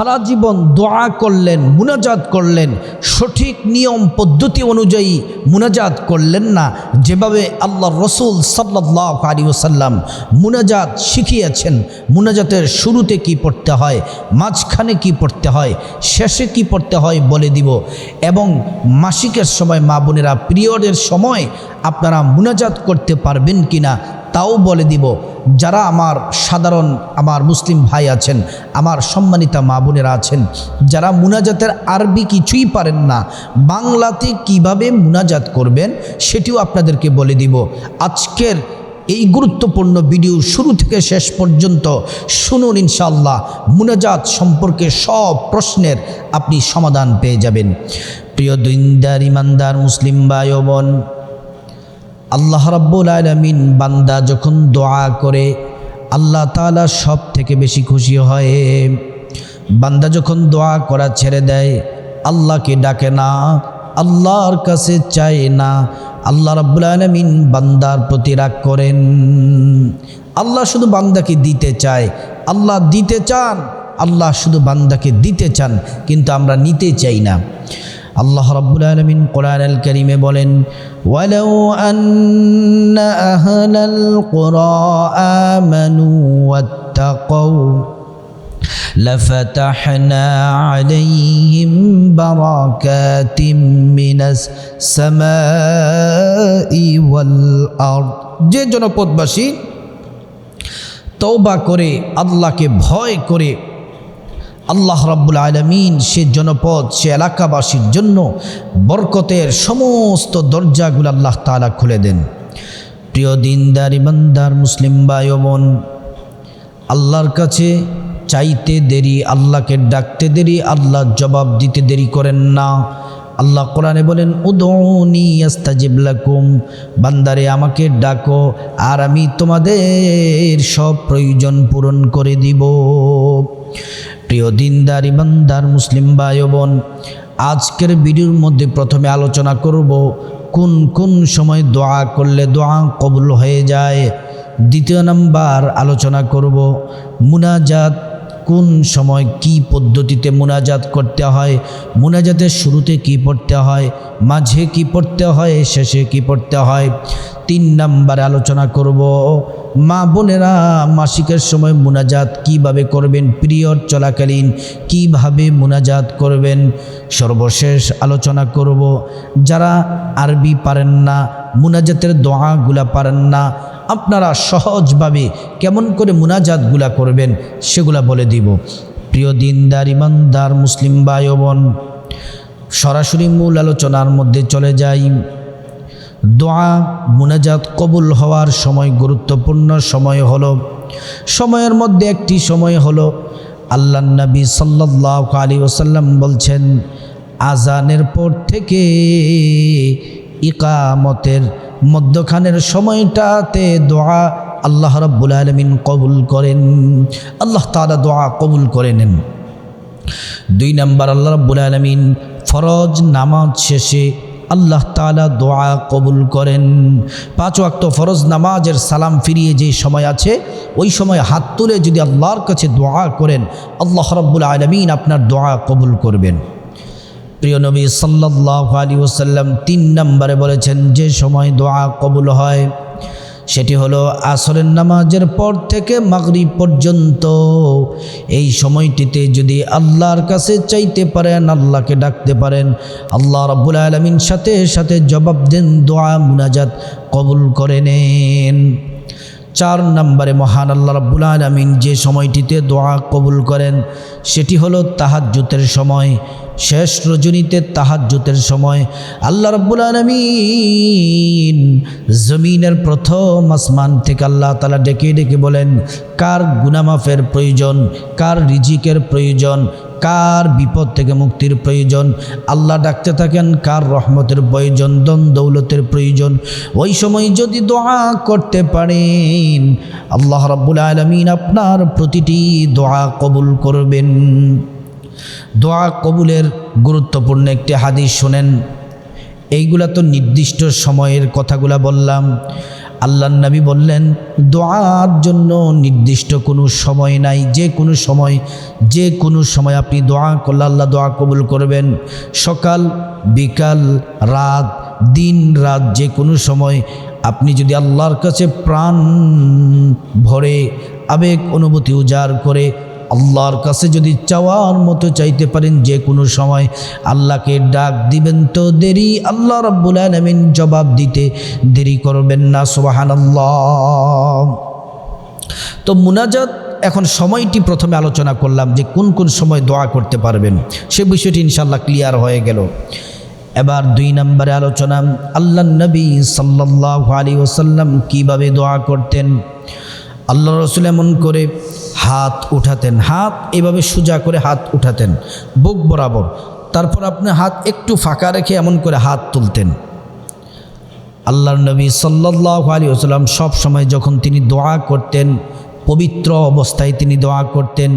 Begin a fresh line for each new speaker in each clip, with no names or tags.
সারা জীবন দোয়া করলেন, মুনাজাত করলেন, সঠিক নিয়ম, পদ্ধতি অনুযায়ী মুনাজাত করলেন না। যেভাবে আল্লাহ রসুল সাল্লাহ আলী ওসাল্লাম মুনাজাত শিখিয়েছেন, মুনাজাতের শুরুতে কি পড়তে হয়, মাঝখানে কি পড়তে হয়, শেষে কি পড়তে হয় বলে দিব। এবং মাসিকের সময় মা বোনেরা, পিরিয়ডের সময় আপনারা মুনাজাত করতে পারবেন কিনা তাও বলে দিব, যারা আমার সাধারণ, আমার মুসলিম ভাই আছেন, আমার সম্মানিতা মা বোনেরা আছেন, যারা মুনাজাতের আরবি কিছুই পারেন না, বাংলাতে কীভাবে মুনাজাত করবেন সেটিও আপনাদেরকে বলে দিব। আজকের এই গুরুত্বপূর্ণ ভিডিও শুরু থেকে শেষ পর্যন্ত শুনুন ইনশাল্লাহ মুনাজাত সম্পর্কে সব প্রশ্নের আপনি সমাধান পেয়ে যাবেন। প্রিয় দিনদার, ইমানদার, মুসলিম ভাই বোন আল্লাহ রাব্বুল আলমিন বান্দা যখন দোয়া করে, আল্লাহ তাআলা সব থেকে বেশি খুশি হয়। বান্দা যখন দোয়া করা ছেড়ে দেয়, আল্লাহকে ডাকে না, আল্লাহর কাছে চায় না, আল্লাহ রাব্বুল আলমিন বান্দার প্রতি রাগ করেন। আল্লাহ শুধু বান্দাকে দিতে চায়, আল্লাহ দিতে চান, আল্লাহ শুধু বান্দাকে দিতে চান, কিন্তু আমরা নিতে চাই না। আল্লাহ রাব্বুল আলামিন কোরআন আল কারীমে বলেন ওয়ালাউ আন্না আহলাল কুরা আমানু ওয়াত্তাকাউ لفتحنا عليهم بركات من السماء والأرض যে জনপদবাসী তওবা করে আল্লাহকে ভয় করে আল্লাহ রাব্বুল আলমিন সে জনপদ, সে এলাকাবাসীর জন্য বরকতের সমস্ত দরজাগুলো আল্লাহ তালা খুলে দেন। প্রিয় দিনদার, ইমানদার, মুসলিম ও বোন আল্লাহর কাছে চাইতে দেরি, আল্লাহকে ডাকতে দেরি আল্লাহ জবাব দিতে দেরি করেন না। আল্লাহ কোরআনে বলেন উদৌনি আস্তাজিব লাকুম বান্দারে আমাকে ডাকো, আর আমি তোমাদের সব প্রয়োজন পূরণ করে দিব। প্রিয় দিনদার, ইমানদার মুসলিম ভাই বোন, আজকের ভিডিওর মধ্যে প্রথমে আলোচনা করব কোন কোন সময় দোয়া করলে দোয়া কবুল হয়ে যায়। দ্বিতীয় নাম্বার আলোচনা করব মুনাজাত, কোন সময় কি পদ্ধতিতে মুনাজাত করতে হয়, মুনাজাতের শুরুতে কি পড়তে হয়, মাঝে কি পড়তে হয়, শেষে কি পড়তে হয়। তিন নাম্বারে আলোচনা করব মা বোনেরা, মাসিকের সময় মোনাজাত কীভাবে করবেন? পিরিয়ড চলাকালীন কীভাবে মোনাজাত করবেন? সর্বশেষ আলোচনা করব, যারা আরবি পারেন না, মুনাজাতের দোয়াগুলা পারেন না, আপনারা সহজভাবে কেমন করে মোনাজাতগুলা করবেন সেগুলা বলে দিব। প্রিয় দিনদার, ইমানদার, মুসলিম বায়বন সরাসরি মূল আলোচনার মধ্যে চলে যাই। দোয়া, মুনাজাত কবুল হওয়ার সময় গুরুত্বপূর্ণ সময় হলো, সময়ের মধ্যে একটি সময় হলো আল্লাহ নবী সাল্লাহ আলী ওসাল্লাম বলছেন, আজানের পর থেকে ইকামতের মধ্যখানের সময়টাতে দোয়া আল্লাহ রব্বুল আলমিন কবুল করেন, আল্লাহ তালা দোয়া কবুল করে নেন। দুই নম্বর, আল্লাহ রব্বুল আলমিন ফরজ নামাজ শেষে আল্লাহ তালা দোয়া কবুল করেন। পাঁচ ওয়াক্ত ফরজ নামাজের সালাম ফিরিয়ে যে সময় আছে, ওই সময় হাত তুলে যদি আল্লাহর কাছে দোয়া করেন, আল্লাহ রব্বুল আলমিন আপনার দোয়া কবুল করবেন। প্রিয় নবী সাল্লাহ আলী ওসাল্লাম তিন নম্বরে বলেছেন, যে সময় দোয়া কবুল হয় সেটি হলো আসরের নামাজের পর থেকে মাগরিব পর্যন্ত। এই সময়টিতে যদি আল্লাহর কাছে চাইতে পারেন, আল্লাহকে ডাকতে পারেন, আল্লাহ রব্বুল আলমিন সাথে সাথে জবাব দেন, দোয়া, মুনাজাত কবুল করে নেন। চার নম্বরে মহান আল্লাহ রাব্বুল আলমিন যে সময়টিতে দোয়া কবুল করেন, সেটি হলো তাহাজ্জুতের সময়। শেষ রজনীতে তাহাজ্জুতের সময় আল্লাহ রাব্বুল আলমিন জমিনের প্রথম আসমান থেকে আল্লাহ তালা ডেকে ডেকে বলেন, কার গুনামাফের প্রয়োজন, কার রিজিকের প্রয়োজন, কার বিপদ থেকে মুক্তির প্রয়োজন? আল্লাহ ডাকতে থাকেন, কার রহমতের প্রয়োজন দন দৌলতের প্রয়োজন? ওই সময় যদি দোয়া করতে পারেন, আল্লাহ রাব্বুল আলমিন আপনার প্রতিটি দোয়া কবুল করবেন। দোয়া কবুলের গুরুত্বপূর্ণ একটি হাদিস শোনেন। এইগুলা তো নির্দিষ্ট সময়ের কথাগুলা বললাম। আল্লাহ নবী বললেন, দোয়ার জন্য নির্দিষ্ট কোনো সময় নাই। যে কোনো সময়, যে কোনো সময় আপনি দোয়া করলে আল্লাহ দোয়া কবুল করবেন। সকাল, বিকাল, রাত, দিন, রাত, যে কোনো সময় আপনি যদি আল্লাহর কাছে প্রাণ ভরে আবেগ, অনুভূতি উজাড় করে আল্লাহর কাছে যদি চাওয়ার মতো চাইতে পারেন যে কোনো সময় আল্লাহকে ডাক দিবেন তো দেরি, আল্লাহ রব্বুল আলমিন জবাব দিতে দেরি করবেন না সোবাহান তো মুনাজাত, এখন সময়টি প্রথমে আলোচনা করলাম যে কোন কোন সময় দোয়া করতে পারবেন, সে বিষয়টি ইনশাল্লাহ ক্লিয়ার হয়ে গেল। এবার দুই নম্বরে আলোচনা, আল্লাহ নবী সাল্লাহ আলী ওসাল্লাম কীভাবে দোয়া করতেন? আল্লাহ রসুল এমন করে হাত উঠাতেন, হাত এভাবে সোজা করে হাত উঠাতেন, বুক বরাবর। তারপর আপনি হাত একটু ফাঁকা রেখে এমন করে হাত তুলতেন। আল্লাহর নবী সাল্লাহ আলী ওসাল্লাম সব সময় যখন তিনি দোয়া করতেন, পবিত্র অবস্থায় তিনি দোয়া করতেন,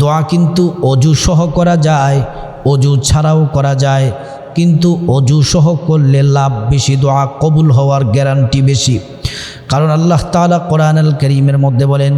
দোয়া কিন্তু অজু সহ করা যায়, অজু ছাড়াও করা যায়, কিন্তু অজু সহ করলে লাভ বেশি, দোয়া কবুল হওয়ার গ্যারান্টি বেশি। কারণ আল্লাহ তালা কোরআন আল করিমের মধ্যে বলেন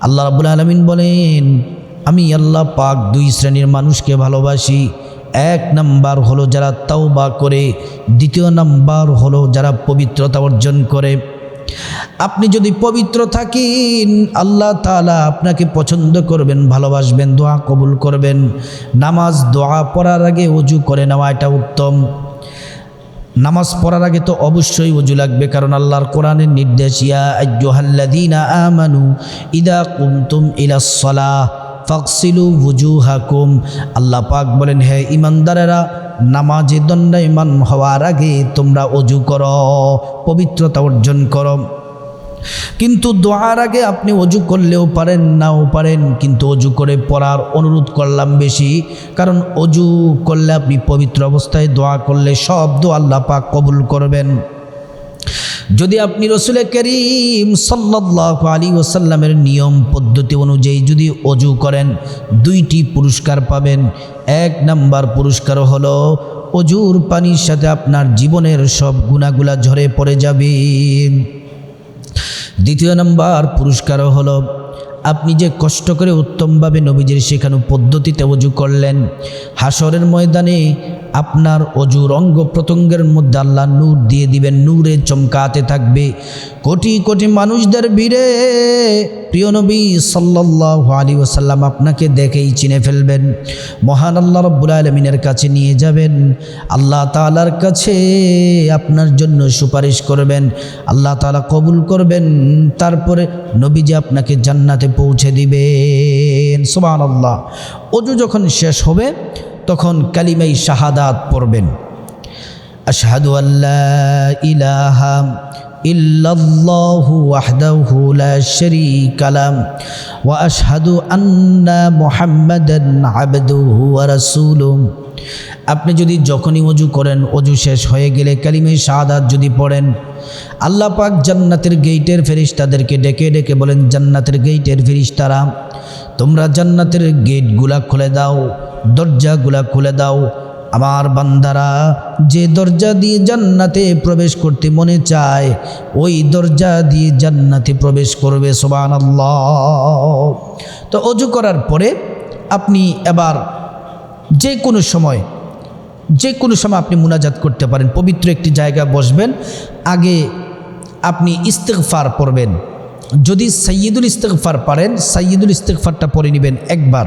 আল্লাহ রাব্বুল আলামিন বলেন, আমি আল্লাহ পাক দুই শ্রেণির মানুষকে ভালোবাসি। এক নাম্বার হলো যারা তাওবা করে, দ্বিতীয় নাম্বার হলো যারা পবিত্রতা অর্জন করে। আপনি যদি পবিত্র থাকেন, আল্লাহ তালা আপনাকে পছন্দ করবেন, ভালোবাসবেন, দোয়া কবুল করবেন। নামাজ, দোয়া পড়ার আগে অজু করে নেওয়া এটা উত্তম। নামাজ পড়ার আগে তো অবশ্যই অজু লাগবে, কারণ আল্লাহর কোরআনের নির্দেশ, ইয়া আমানু ফাকসিলু বুজু হাকুম আল্লাহ পাক বলেন, হে ইমানদারেরা নামাজে দণ্ডায়মান হওয়ার আগে তোমরা অজু করো, পবিত্রতা অর্জন করো। কিন্তু দোয়ার আগে আপনি অজু করলেও পারেন, নাও পারেন। কিন্তু অজু করে পড়ার অনুরোধ করলাম বেশি, কারণ অজু করলে আপনি পবিত্র অবস্থায় দোয়া করলে সব দোয়া আল্লাহ কবুল করবেন। যদি আপনি রসুলের করিম সাল্লাহ আলী ওসাল্লামের নিয়ম পদ্ধতি অনুযায়ী যদি অজু করেন, দুইটি পুরস্কার পাবেন। এক নাম্বার পুরস্কার হলো, অজুর পানির সাথে আপনার জীবনের সব গুণাগুলা ঝরে পড়ে যাবে। দ্বিতীয় নাম্বার পুরস্কার হলো, আপনি যে কষ্ট করে উত্তমভাবে নবীজির শেখানো পদ্ধতিতে অজু করলেন হাসরের ময়দানে আপনার অজুর অঙ্গ প্রত্যঙ্গের মধ্যে আল্লাহ নূর দিয়ে দিবেন, নূরে চমকাতে থাকবে। কোটি কোটি মানুষদের ভিড়ে প্রিয় নবী সাল্লাহ আলী ওসাল্লাম আপনাকে দেখেই চিনে ফেলবেন। মহান আল্লাহ রব্বুল আলমিনের কাছে নিয়ে যাবেন। আল্লাহ তালার কাছে আপনার জন্য সুপারিশ করবেন। আল্লাহ তালা কবুল করবেন। তারপরে নবীজি আপনাকে জান্নাতে পৌঁছে দিবেন। সোমান আল্লাহ অজু যখন শেষ হবে তখন কালিমাই শাহাদাত পড়বেন। আশহাদু আল্লাহ ইলাহা ইল্লাল্লাহু ওয়াহদাহু লা শারীকা আশহাদু আন্না আপনি যদি যখনই অজু করেন অজু শেষ হয়ে গেলে কালিমে শাহাদাত যদি পড়েন, আল্লাহ পাক জান্নাতের গেইটের ফেরিস্তাদেরকে ডেকে ডেকে বলেন, জান্নাতের গেইটের ফেরিস্তারা, তোমরা জান্নাতের গেটগুলা খুলে দাও। দরজাগুলা খুলে দাও। আমার বান্দারা, যে দরজা দিয়ে জান্নাতে প্রবেশ করতে মনে চায়, ওই দরজা দিয়ে জান্নাতে প্রবেশ করবে সোবান তো অজু করার পরে আপনি এবার যে কোনো সময়, যে কোনো সময় আপনি মুনাজাত করতে পারেন, পবিত্র একটি জায়গায় বসবেন, আগে আপনি ইস্তেকফার পড়বেন। যদি সৈয়দুল ইস্তেকফার পারেন সৈয়দুল ইস্তেকফারটা পড়ে নেবেন একবার।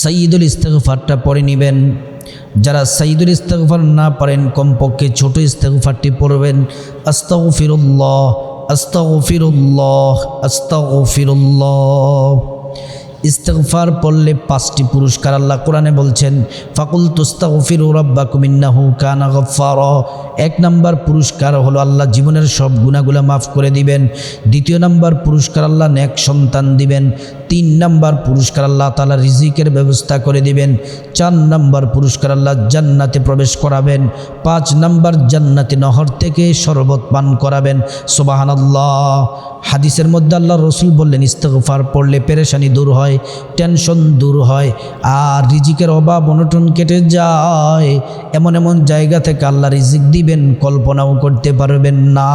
সঈদুল ইস্তেগফারটা পরে নেবেন। যারা সঈদুল ইস্তেগফার না পারেন, কমপক্ষে ছোট ইস্তেগফারটি পড়বেন। আস্তাগফিরুল্লাহ আস্তাগফিরুল্লাহ আস্তাগফিরুল্লাহ। ইস্তেগফার পড়লে পাঁচটি পুরস্কার আল্লাহ কোরআনে বলছেন ফাকুল তোস্তা তুস্তাগফিরু রাব্বাকুম ইন্নাহু কানা গফফারা। এক নাম্বার পুরস্কার হলো আল্লাহ জীবনের সব গুনাহগুলো মাফ করে দিবেন। দ্বিতীয় নাম্বার পুরস্কার আল্লাহ নেক সন্তান দিবেন। তিন নাম্বার পুরস্কার আল্লাহ তাআলা রিজিকের ব্যবস্থা করে দিবেন। চার নাম্বার পুরস্কার আল্লাহ জান্নাতে প্রবেশ করাবেন। পাঁচ নাম্বার জান্নাতে নহর থেকে শরবত পান করাবেন। সুবহানাল্লাহ। হাদিসের মধ্যে আল্লাহ রসুল বললেন, ইস্তগফার পড়লে পেরেশানি দূর হয়, টেনশন দূর হয়, আর রিজিকের অভাব অনটন কেটে যায়। এমন এমন জায়গা থেকে আল্লাহ রিজিক দিবেন, কল্পনাও করতে পারবেন না।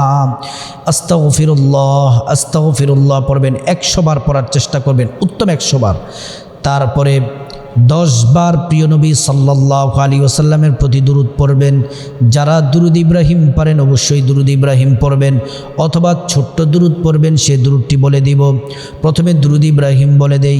আস্তাও ফিরুল্লাহ আস্তাও ফিরুল্লাহ পড়বেন, একশো বার পড়ার চেষ্টা করবেন। উত্তম একশো বার। তারপরে দশ বার প্রিয় নবী সাল্লাহ আলী ওসাল্লামের প্রতি দুরুদ পড়বেন। যারা দুরুদ ইব্রাহিম পারেন অবশ্যই দুরুদ ইব্রাহিম পড়বেন, অথবা ছোট্ট দুরুদ পড়বেন, সে দুরুদটি বলে দিব। প্রথমে দুরুদ ইব্রাহিম বলে দেই।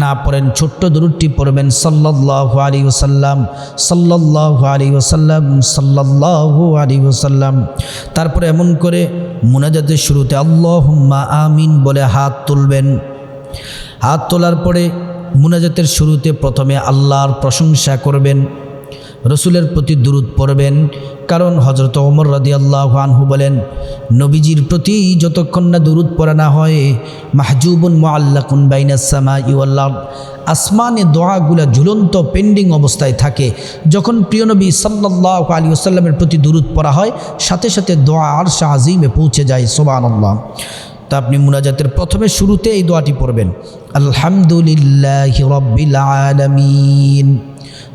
না পড়েন, ছোট্ট দরুটি পড়বেন। সাল্লাহ আলী ওসাল্লাম সাল্লাহ আলী ওসাল্লাম সাল্লাহ আলী ওসাল্লাম তারপরে এমন করে মোনাজাতের শুরুতে আল্লাহুম্মা আমিন বলে হাত তুলবেন। হাত তোলার পরে মোনাজাতের শুরুতে প্রথমে আল্লাহর প্রশংসা করবেন। রসুলের প্রতি দুরুদ পড়বেন। কারণ হজরত ওমর রাদি আল্লাহ আনহু বলেন, নবীজির প্রতি যতক্ষণ না দুরুদ পড়া না হয়, মাহজুবুন মোয়াল্লাকুন বাইনাসামা ইউল্লাহ আসমানে দোয়াগুলা ঝুলন্ত পেন্ডিং অবস্থায় থাকে। যখন প্রিয় নবী সাল্লাহ আলী আসাল্লামের প্রতি দুরুদ পড়া হয়, সাথে সাথে দোয়া আর শাহ আজিমে পৌঁছে যায় সোবান আল্লাহ তা আপনি মুনাজাতের প্রথমে শুরুতে এই দোয়াটি পড়বেন, আলহামদুলিল্লাহ রব্বিল আলামিন।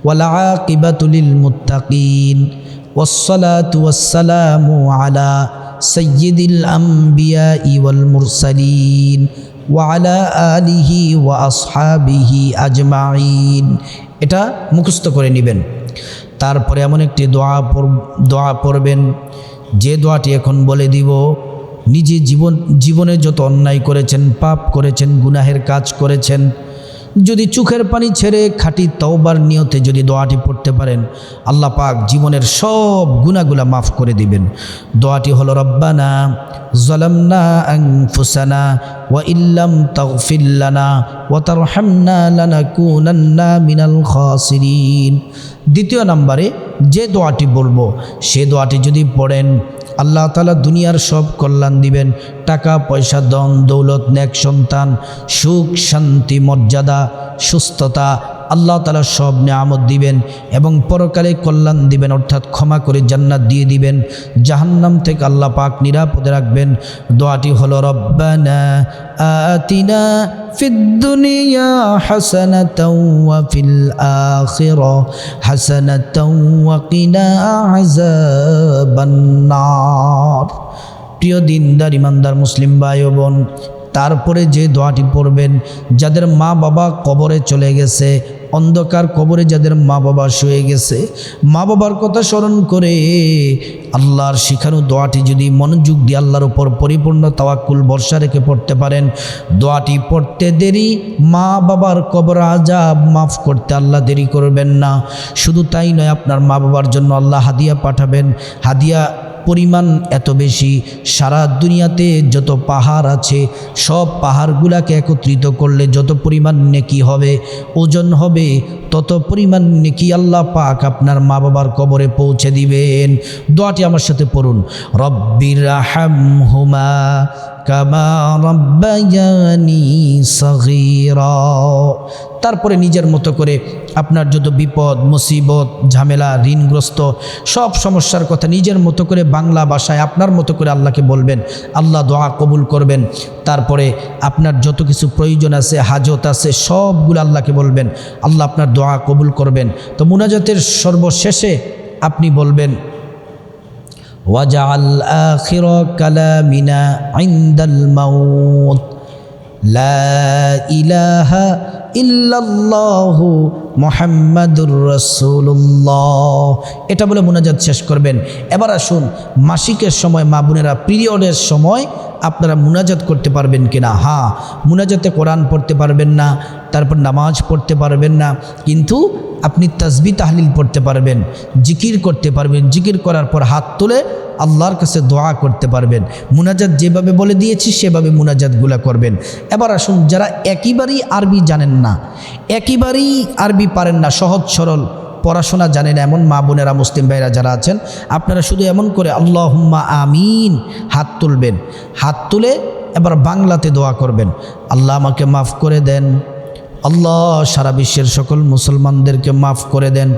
والعاقبة للمتقين والصلاة والسلام على سيد الأنبياء والمرسلين وعلى آله وأصحابه أجمعين এটা মুখস্থ করে নেবেন তারপরে এমন একটি দোয়া দোয়া পড়বেন যে দোয়াটি এখন বলে দিব নিজে জীবন জীবনে যত অন্যায় করেছেন পাপ করেছেন গুনাহের কাজ করেছেন যদি চোখের পানি ছেড়ে খাটি তওবার নিয়তে যদি দোয়াটি পড়তে পারেন, আল্লাহ পাক জীবনের সব গুণাগুলা মাফ করে দিবেন। দোয়াটি হলো, রব্বানা জলামনা আংফুসানা ওয়া ইল্লাম তাগফিল্লানা ওয়া তারহামনা লানাকুনান্না মিনাল খাসিরিন। দ্বিতীয় নম্বরে যে দোয়াটি বলব, সে দোয়াটি যদি পড়েন, আল্লাহ তালা দুনিয়ার সব কল্যাণ দিবেন। টাকা, পয়সা দন দৌলত ন্যাক সন্তান, সুখ, শান্তি, মর্যাদা, সুস্থতা আল্লাহ তালা সব নিয়ামত দিবেন এবং পরকালে কল্যাণ দিবেন, অর্থাৎ ক্ষমা করে জান্নাত দিয়ে দিবেন। জাহান্নাম থেকে আল্লাহ পাক নিরাপদে রাখবেন। দোয়াটি হলো, রব্বানা আতিনা ফিদ্দুনিয়া প্রিয় দিনদার, ইমানদার মুসলিম ভাই বোন, তারপরে যে দোয়াটি পড়বেন, যাদের মা বাবা কবরে চলে গেছে অন্ধকার কবরে যাদের মা বাবা শুয়ে গেছে মা বাবার কথা স্মরণ করে আল্লাহর শিখানো দোয়াটি যদি মনোযোগ দিয়ে আল্লাহর উপর পরিপূর্ণ তাওয়াক্কুল বর্ষা রেখে পড়তে পারেন, দোয়াটি পড়তে দেরি মা বাবার কবর আজাব মাফ করতে আল্লাহ দেরি করবেন না। শুধু তাই নয়, আপনার মা বাবার জন্য আল্লাহ হাদিয়া পাঠাবেন। হাদিয়া পরিমাণ এত বেশি। সারা দুনিয়াতে যত পাহাড় আছে, সব পাহাড়গুলাকে একত্রিত করলে যত পরিমাণ নেকি হবে, ওজন হবে, তত পরিমাণ নেকি আল্লাহ পাক আপনার মা বাবার কবরে পৌঁছে দিবেন। দোয়াটি আমার সাথে পড়ুন। রব্বির হুমা তারপরে নিজের মতো করে আপনার যত বিপদ, মুসিবত, ঝামেলা, ঋণগ্রস্ত সব সমস্যার কথা নিজের মতো করে বাংলা ভাষায় আপনার মতো করে আল্লাহকে বলবেন। আল্লাহ দোয়া কবুল করবেন। তারপরে আপনার যত কিছু প্রয়োজন আছে, হাজত আছে, সবগুলো আল্লাহকে বলবেন। আল্লাহ আপনার দোয়া কবুল করবেন। তো মুনাজাতের সর্বশেষে আপনি বলবেন ওয়াজা আল আখির কালামিনা আইন্দাল মাউত লা ইলাহা ইল্লাল্লাহু মোহাম্মদুর রসুল্লাহ এটা বলে মোনাজাত শেষ করবেন। এবার আসুন, মাসিকের সময়, মা বোনেরা পিরিয়ডের সময় আপনারা মুনাজাত করতে পারবেন কিনা? হ্যাঁ মুনাজাতে কোরআন পড়তে পারবেন না, তারপর নামাজ পড়তে পারবেন না, কিন্তু আপনি তাসবি তাহলিল পড়তে পারবেন, জিকির করতে পারবেন, জিকির করার পর হাত তুলে আল্লাহর কাছে দোয়া করতে পারবেন। মুনাজাত যেভাবে বলে দিয়েছি, সেভাবে মুনাজাতগুলা করবেন। এবার আসুন, যারা একেবারেই আরবি জানেন না, একেবারেই আরবি পারেন না, সহজ সরল পড়াশোনা জানেন এমন মা বোনেরা, মুসলিম ভাইরা যারা আছেন, আপনারা শুধু এমন করে আল্লাহ হুম্মা আমিন হাত তুলবেন, হাত তুলে এবার বাংলাতে দোয়া করবেন। আল্লাহ আমাকে মাফ করে দেন, আল্লাহ সারা বিশ্বের সকল মুসলমানদেরকে মাফ করে দেন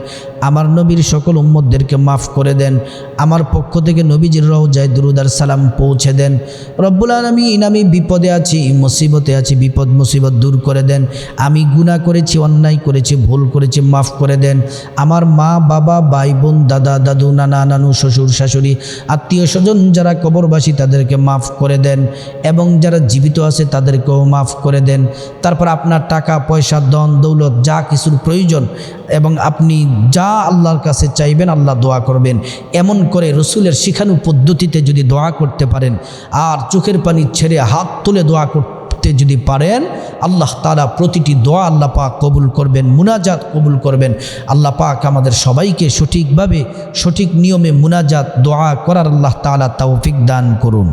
আমার নবীর সকল উম্মতদেরকে মাফ করে দেন। আমার পক্ষ থেকে নবীজির রওজায় দুরুদার সালাম পৌঁছে দেন। রব্বুল আলমিন, আমি বিপদে আছি, মুসিবতে আছি, বিপদ, মুসিবত দূর করে দেন। আমি গুণা করেছি, অন্যায় করেছি, ভুল করেছি, মাফ করে দেন। আমার মা, বাবা, ভাই, বোন, দাদা, দাদু, নানা, নানু, শ্বশুর, শাশুড়ি, আত্মীয় স্বজন যারা কবরবাসী তাদেরকে মাফ করে দেন এবং যারা জীবিত আছে তাদেরকেও মাফ করে দেন। তারপর আপনার টাকা, পয়সা দন দৌলত যা কিছুর প্রয়োজন এবং আপনি যা আল্লাহর কাছে চাইবেন আল্লাহ দোয়া করবেন। এমন করে রসুলের শিখানু পদ্ধতিতে যদি দোয়া করতে পারেন, আর চোখের পানি ছেড়ে হাত তুলে দোয়া করতে যদি পারেন, আল্লাহ তারা প্রতিটি দোয়া আল্লাহ পাক কবুল করবেন, মুনাজাত কবুল করবেন। আল্লাহ পাক আমাদের সবাইকে সঠিকভাবে সঠিক নিয়মে মুনাজাত দোয়া করার আল্লাহ তালা তৌফিক দান করুন।